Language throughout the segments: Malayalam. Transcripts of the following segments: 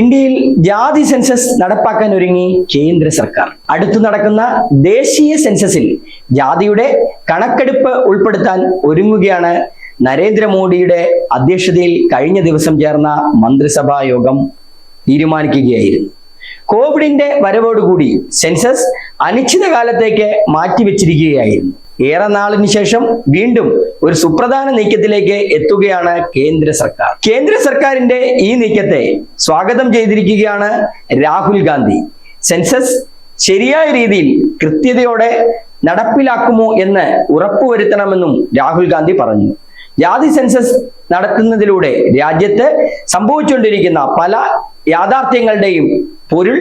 ഇന്ത്യയിൽ ജാതി സെൻസസ് നടപ്പാക്കാൻ ഒരുങ്ങി കേന്ദ്ര സർക്കാർ. അടുത്തു നടക്കുന്ന ദേശീയ സെൻസസിൽ ജാതിയുടെ കണക്കെടുപ്പ് ഉൾപ്പെടുത്താൻ ഒരുങ്ങുകയാണ് നരേന്ദ്രമോദിയുടെ അധ്യക്ഷതയിൽ കഴിഞ്ഞ ദിവസം ചേർന്ന മന്ത്രിസഭാ യോഗം തീരുമാനിക്കുകയായിരുന്നു. കോവിഡിന്റെ വരവോടുകൂടി സെൻസസ് അനിശ്ചിതകാലത്തേക്ക് മാറ്റിവെച്ചിരിക്കുകയായിരുന്നു. ഏറെ നാളിന് ശേഷം വീണ്ടും ഒരു സുപ്രധാന നീക്കത്തിലേക്ക് എത്തുകയാണ് കേന്ദ്ര സർക്കാർ. കേന്ദ്ര സർക്കാരിന്റെ ഈ നീക്കത്തെ സ്വാഗതം ചെയ്തിരിക്കുകയാണ് രാഹുൽ ഗാന്ധി. സെൻസസ് ശരിയായ രീതിയിൽ കൃത്യതയോടെ നടപ്പിലാക്കുമോ എന്ന് ഉറപ്പുവരുത്തണമെന്നും രാഹുൽ ഗാന്ധി പറഞ്ഞു. ജാതി സെൻസസ് നടത്തുന്നതിലൂടെ രാജ്യത്ത് സംഭവിച്ചുകൊണ്ടിരിക്കുന്ന പല യാഥാർത്ഥ്യങ്ങളുടെയും പൊരുൾ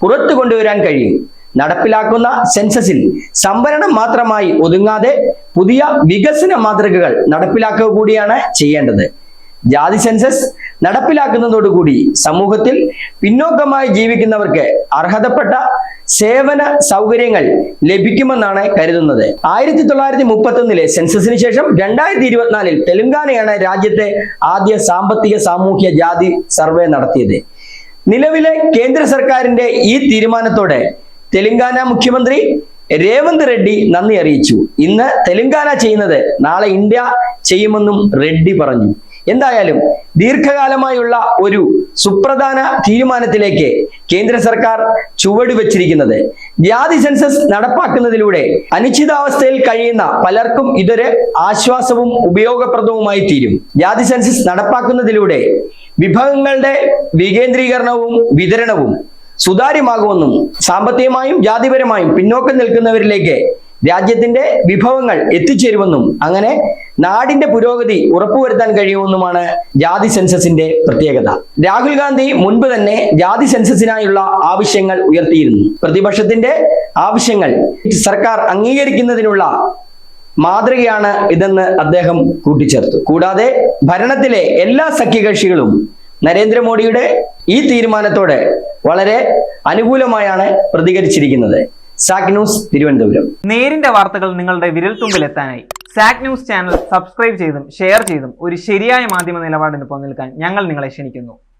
പുറത്തു കൊണ്ടുവരാൻ കഴിയും. നടപ്പിലാക്കുന്ന സെൻസസിൽ സംവരണം മാത്രമായി ഒതുങ്ങാതെ പുതിയ വികസന മാതൃകകൾ നടപ്പിലാക്കുക കൂടിയാണ് ചെയ്യേണ്ടത്. ജാതി സെൻസസ് നടപ്പിലാക്കുന്നതോടുകൂടി സമൂഹത്തിൽ പിന്നോക്കമായി ജീവിക്കുന്നവർക്ക് അർഹതപ്പെട്ട സേവന സൗകര്യങ്ങൾ ലഭിക്കുമെന്നാണ് കരുതുന്നത്. ആയിരത്തി തൊള്ളായിരത്തി മുപ്പത്തി ഒന്നിലെ സെൻസസിന് ശേഷം രണ്ടായിരത്തി ഇരുപത്തിനാലിൽ തെലുങ്കാനയാണ് രാജ്യത്തെ ആദ്യ സാമ്പത്തിക സാമൂഹ്യ ജാതി സർവേ നടത്തിയത്. നിലവിലെ കേന്ദ്ര സർക്കാരിന്റെ ഈ തീരുമാനത്തോടെ തെലങ്കാന മുഖ്യമന്ത്രി രേവന്ത് റെഡ്ഡി നന്ദി അറിയിച്ചു. ഇന്ന് തെലങ്കാന ചെയ്യുന്നത് നാളെ ഇന്ത്യ ചെയ്യുമെന്നും റെഡ്ഡി പറഞ്ഞു. എന്തായാലും ദീർഘകാലമായുള്ള ഒരു സുപ്രധാന തീരുമാനത്തിലേക്ക് കേന്ദ്ര സർക്കാർ ചുവടുവെച്ചിരിക്കുന്നത്. ജാതി സെൻസസ് നടപ്പാക്കുന്നതിലൂടെ അനിശ്ചിതാവസ്ഥയിൽ കഴിയുന്ന പലർക്കും ഇതൊരു ആശ്വാസവും ഉപയോഗപ്രദവുമായി തീരും. ജാതി സെൻസസ് നടപ്പാക്കുന്നതിലൂടെ വിഭവങ്ങളുടെ വികേന്ദ്രീകരണവും വിതരണവും സുതാര്യമാകുമെന്നും സാമ്പത്തികമായും ജാതിപരമായും പിന്നോക്കം നിൽക്കുന്നവരിലേക്ക് രാജ്യത്തിന്റെ വിഭവങ്ങൾ എത്തിച്ചേരുമെന്നും അങ്ങനെ നാടിന്റെ പുരോഗതി ഉറപ്പുവരുത്താൻ കഴിയുമെന്നുമാണ് ജാതി സെൻസസിന്റെ പ്രത്യേകത. രാഹുൽ ഗാന്ധി മുൻപ് തന്നെ ജാതി സെൻസസിനായുള്ള ആവശ്യങ്ങൾ ഉയർത്തിയിരുന്നു. പ്രതിപക്ഷത്തിന്റെ ആവശ്യങ്ങൾ സർക്കാർ അംഗീകരിക്കുന്നതിനുള്ള മാതൃകയാണ് ഇതെന്ന് അദ്ദേഹം കൂട്ടിച്ചേർത്തു. കൂടാതെ ഭരണത്തിലെ എല്ലാ സഖ്യകക്ഷികളും നരേന്ദ്രമോദിയുടെ ഈ തീരുമാനത്തോടെ വളരെ അനുകൂലമായാണ് പ്രതികരിച്ചിരിക്കുന്നത്. സാക് ന്യൂസ് തിരുവനന്തപുരം. നേരിന്റെ വാർത്തകൾ നിങ്ങളുടെ വിരൽത്തുമ്പിൽ എത്താനായി സാക് ന്യൂസ് ചാനൽ സബ്സ്ക്രൈബ് ചെയ്തും ഷെയർ ചെയ്തും ഒരു ശരിയായ മാധ്യമ നിലപാടിന് പോകാൻ ഞങ്ങൾ നിങ്ങളെ ക്ഷണിക്കുന്നു.